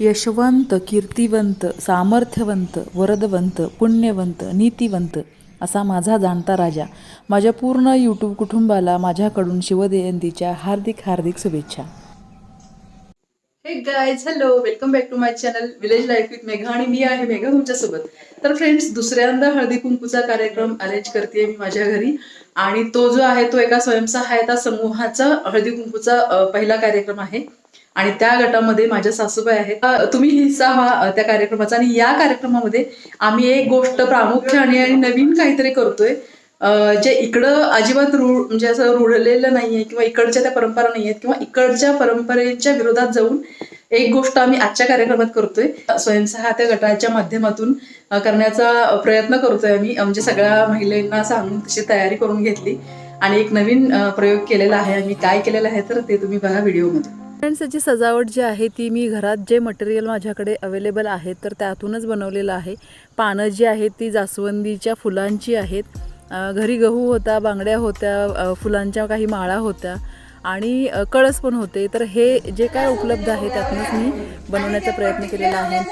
यशवंत कीर्तिवंत सामर्थ्यवंत वरदवंत पुण्यवंत नीतिवंत असा माझा जाणता राजा. माझ्या पूर्ण यूट्यूब कुटुंबाला माझ्याकडून शिवजयंतीच्या हार्दिक हार्दिक शुभेच्छा. Hey guys hello welcome back to my channel village life with Megha आणि मी आहे मेघा तुमच्यासोबत. तर फ्रेंड्स दुसऱ्यांदा हळदी कुंकूचा कार्यक्रम अरेंज करते मी माझ्या घरी. आणि तो जो आहे तो एका स्वयंसहायता समूहाचा हळदी कुंकूचा पहिला कार्यक्रम आहे. आणि त्या गटामध्ये माझ्या सासूबाई आहेत. तुम्ही हिस्सा व्हा त्या कार्यक्रमाचा आणि या कार्यक्रमामध्ये आम्ही एक गोष्ट प्रामुख्याने आणि नवीन काहीतरी करतोय. जे इकडं अजिबात रूढ म्हणजे असं रुढलेलं नाहीये किंवा इकडच्या त्या परंपरा नाही आहेत किंवा इकडच्या परंपरेच्या विरोधात जाऊन एक गोष्ट आम्ही आजच्या कार्यक्रमात करतोय. स्वयंसहायता गटाच्या माध्यमातून करण्याचा प्रयत्न करतोय आम्ही. म्हणजे सगळ्या महिलांना सांगून तशी तयारी करून घेतली. आणि एक नवीन प्रयोग केलेला आहे. आम्ही काय केलेलं आहे तर ते तुम्ही बघा व्हिडिओमध्ये. फ्रेंड्स त्याची सजावट जी आहे ती मी घरात जे मटेरियल माझ्याकडे अवेलेबल आहे तर त्यातूनच बनवलेलं आहे. पानं जी आहेत ती जास्वंदीच्या फुलांची आहेत. घरी गहू होता बांगड्या होत्या फुलांच्या काही माळा होत्या आणि कळस पण होते. तर हे जे काय उपलब्ध आहे त्यातूनच मी बनवण्याचा प्रयत्न केलेला आहे.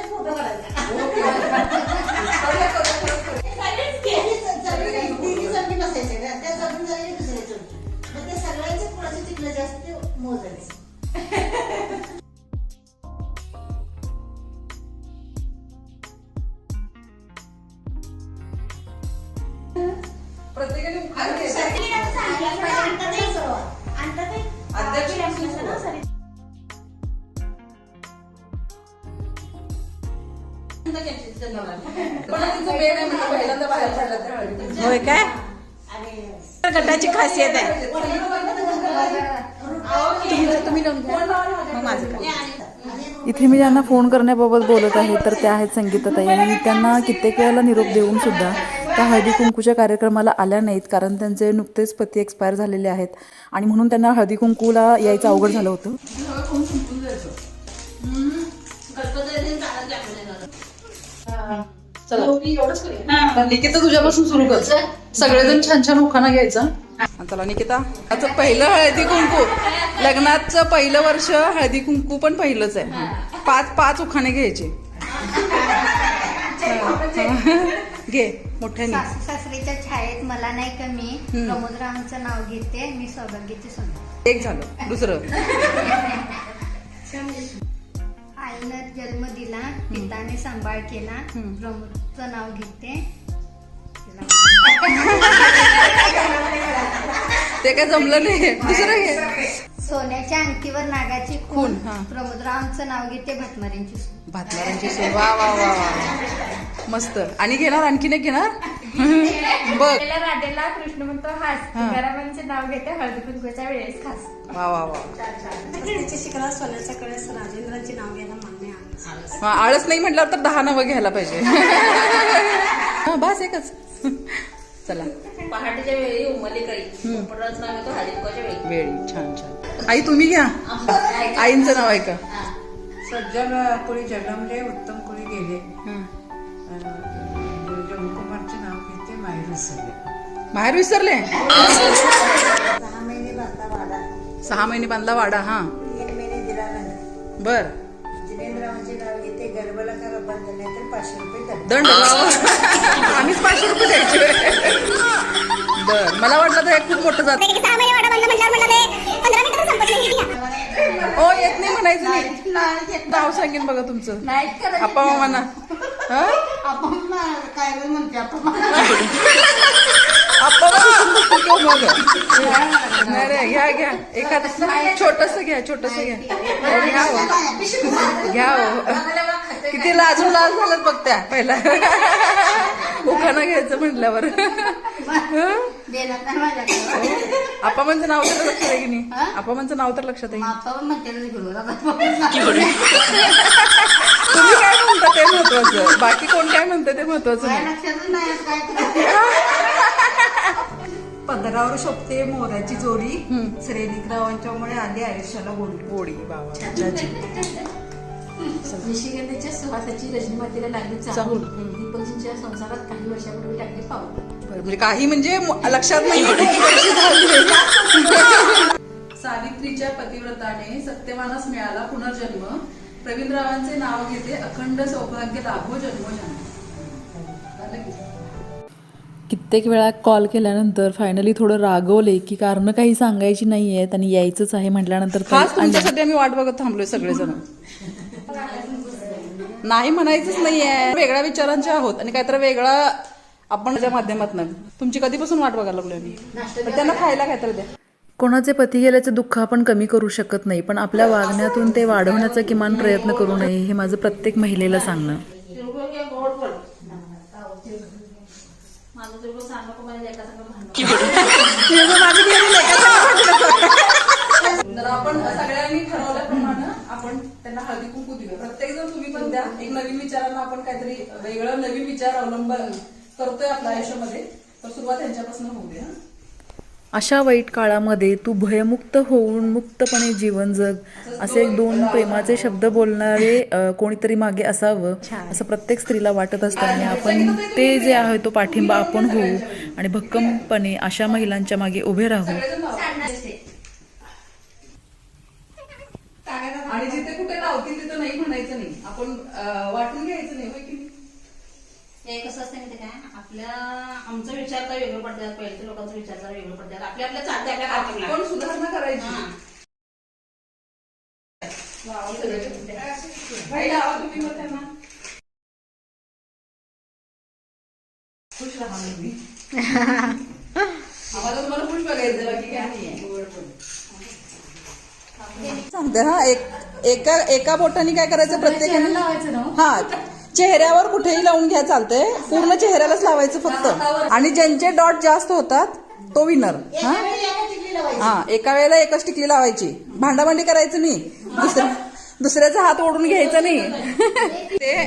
होय काय? गटाची खासियत आहे. इथे मी ज्यांना फोन करण्याबाबत बोलत आहे तर त्या आहेत संगीताताई. आणि मी त्यांना कित्येक वेळेला निरोप देऊन सुद्धा त्या हळदी कुंकूच्या कार्यक्रमाला आल्या नाहीत कारण त्यांचे नुकतेच पती एक्सपायर झालेले आहेत. आणि म्हणून त्यांना हळदी कुंकूला यायचं अवघड झालं होतं. चला. निकिता तुझ्यापासून सुरू कर. सगळेजण छान छान उखाणा घ्यायचा. चला निकिता. आता पहिलं हळदी कुंकू. लग्नाचं पहिलं वर्ष हळदी कुंकू पण पहिलंच आहे. पाच पाच उखाणे घ्यायचे. घे मोठ्याने सासू सासरीच्या छायेत मला नाही कमी प्रमोदरावांचं नाव घेते मी सौभाग्याची सोना. एक झालं दुसरं. आईनं जन्म दिला पिताने सांभाळ केला. प्रमोदचं नाव घेते. ते काय जमलं नाही. दुसरं घे. सोन्याच्या अंगठीवर नागाची खून. प्रमोदरावांचं नाव घेते भातमारींची भातमारांची वा वा वा वा. मस्त. आणि घेणार? आणखीन एक घेणार? बघ. राधेला राधेला कृष्ण म्हणतो हास. हा. तुकारामांचे नाव घेते हळदी कुंकवाच्या वेळेस खास. वा वा वा. त्याच्या शिकला सोन्याच्या कळस राजेंद्रांचे नाव घ्यायला मान्य आहे हा, आळस नाही म्हटल्यावर तर दहा नावं घ्यायला पाहिजे. हा बस एकच. चला. पहाटेच्या वेळी उमली करी पोपटराज नाव येतो हरिकुंकाच्या वेळी. वेळी छान छान. आई तुम्ही घ्या. आईंचं नाव ऐका. सज्जन कोळी जन्मले उत्तम कोळी गेले. हं. विसरले. बाहेर विसरले? सहा महिने बांधला वाडा सहा महिने बांधला वाडा हा. बर. दंड. आम्हीच पाचशे रुपये द्यायचे. बर. मला वाटलं तर हे खूप मोठं जात. ओ येत नाही म्हणायचं नाही. नाव सांगेन बघा तुमचं. आप्पा मामाना. हा? आपण काय म्हणते मग नाही रे घ्या घ्या. एखादं छोटस घ्या छोटस घ्या. घ्या हो. घ्या हो. किती लाजून लाज झालं बघ त्या पहिला. उखाणा घ्यायचं म्हटल्यावर. देणार नाही माझ्याकडे. आपामांचं नाव तर लक्षात आहे की नाही? आपामांचं नाव तर लक्षात आहे मापा म्हणते ना महत्वाचं बाकी कोण काय म्हणतं ते महत्वाचं नाही. पदरावर शोभते मोराची जोडी. श्रेणीकरावांच्यामुळे आली आयुष्याला गोडी. गोडी बाबा निशिगंधीच्या सुहासाची रजनीमातीला लागली चाहूल. चाहूल. दीपकजींच्या संसारात काही वर्षापूर्वी टाकली पाऊल बरं, म्हणजे काही म्हणजे म- लक्षात नाही किती वर्षी झाली. सावित्रीच्या पतिव्रताने सत्यवानास मिळाला पुनर्जन्म. प्रवीणरावांचे नाव घेते अखंड सौभाग्य लाभो जन्मोजन्म? कित्येक वेळा कॉल केल्यानंतर फायनली थोडं रागवले की कारण काही सांगायची नाही आहेत आणि यायचंच आहे म्हटल्यानंतर तुमच्यासाठी आम्ही वाट बघत थांबलोय सगळेजण. नाही म्हणायचंच नाहीये. वेगळ्या विचारांचे आहोत आणि काहीतरी वेगळा आपण माध्यमातून. तुमची कधीपासून वाट बघायला लागलोय मी? पण त्यांना खायला काहीतरी द्या. कोणाचे पती गेल्याचं दुःख आपण कमी करू शकत नाही पण आपल्या वागण्यातून ते वाढवण्याचा किमान प्रयत्न करू नये हे माझं प्रत्येक महिलेला सांगणं. तर आपण सगळ्यांनी ठरवल्याप्रमाणे आपण त्यांना हळदी कुंकू दिलं प्रत्येक जण तुम्ही पण द्या. एक नवीन विचारांना आपण काहीतरी वेगळं नवीन विचार अवलंब करतोय आपल्या आयुष्यामध्ये. तर सुरुवात यांच्यापासून होऊ द्या अशा वाईट काळामध्ये तू भयमुक्त होऊन मुक्तपणे जीवन जग असे एक दोन प्रेमाचे शब्द बोलणारे कोणीतरी मागे असावं असं प्रत्येक स्त्रीला वाटत असतं आणि आपण ते जे आहे तो पाठिंबा आपण होऊ आणि भक्कमपणे अशा महिलांच्या मागे उभे राहू. आणि जिथे कुठे लावतील तिथं नाही म्हणायचं नाही. आपण वाटून घ्यायचं नाही. हे कसं असतं माहिती काय? आपल्या आमचा विचार तर वेगळं पडतात पहिल्या लोकांचा विचार जरा वेगळं पडतात. आपल्या आपल्या चालते आपल्या आपण सुधारणा करायची. हां. लावा सगळे. भाई लावा तुम्ही मग त्यांना. खुश राहा नेहमी. आम्हाला तुम्हाला खुश बघायचं बाकी काय नाहीये. सांगते हा एक एका एका बोटाने काय करायचं प्रत्येकाने हा. चेहऱ्यावर कुठेही लावून घ्या चालतंय. पूर्ण चेहऱ्यालाच लावायचं फक्त. आणि ज्यांचे डॉट जास्त होतात तो विनर हा? हा एका वेळेला एकच टिकली लावायची. भांडाभांडी करायचं नाही. दुसऱ्या दुसऱ्याचा हात ओढून घ्यायचा नाही. ते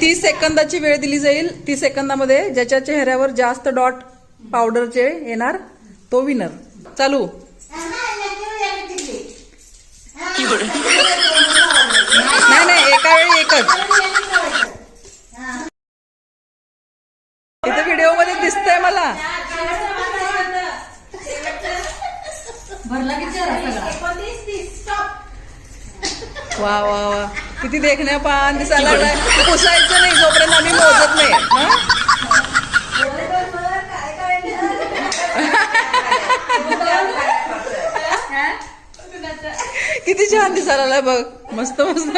तीस सेकंदाची वेळ दिली जाईल. तीस सेकंदामध्ये ज्याच्या चेहऱ्यावर जास्त डॉट पावडरचे येणार तो विनर चालू. नाही नाही एका वेळी एकच. इथे व्हिडिओमध्ये दिसतंय मला. वा वा वा. किती देखण्या पान दिसायला लागलाय. पुसायचं नाही जोपर्यंत आम्ही मोजत नाही. हं? किती छान दिसायला लागलाय बघ. मस्त मस्त.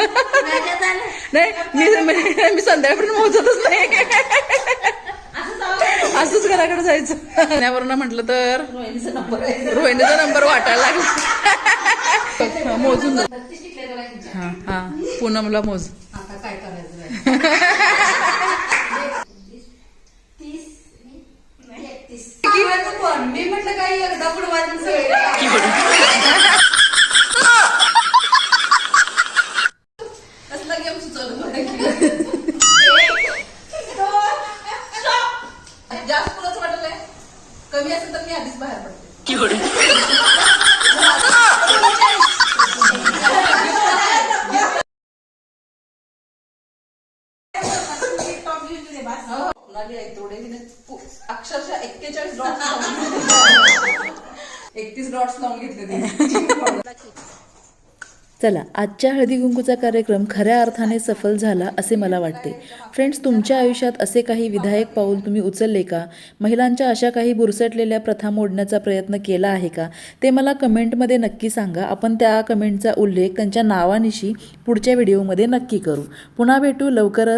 नाही मी संध्याकाळपर्यंत मोजतच नाही. असंच घराकडे जायचं. त्यावरनं म्हटलं तर रोहिणीचा नंबर वाटायला लागला. मोजून. हा हा. पूनमला मोज. मी म्हटलं काही एकदा पुढे वाजून सगळे कसला गेम सुचवलं जास्त कुणाच वाटलंय कमी असेल तर मी आधीच बाहेर पडते हो, मुलाली आहे तेवढे तिने पु- अक्षरशः एक्केचाळीस डॉट्स एकतीस डॉट्स लावून घेतले चला आजच्या हळदी कुंकूचा कार्यक्रम खऱ्या अर्थाने सफल झाला असे मला वाटते. फ्रेंड्स तुमच्या आयुष्यात असे काही विधायक पाऊल तुम्ही उचलले का? महिलांच्या अशा काही बुरसटलेल्या प्रथा मोडण्याचा प्रयत्न केला आहे का? ते मला कमेंटमध्ये नक्की सांगा. आपण त्या कमेंटचा उल्लेख त्यांच्या नावानिशी पुढच्या व्हिडिओमध्ये नक्की करू. पुन्हा भेटू लवकरच.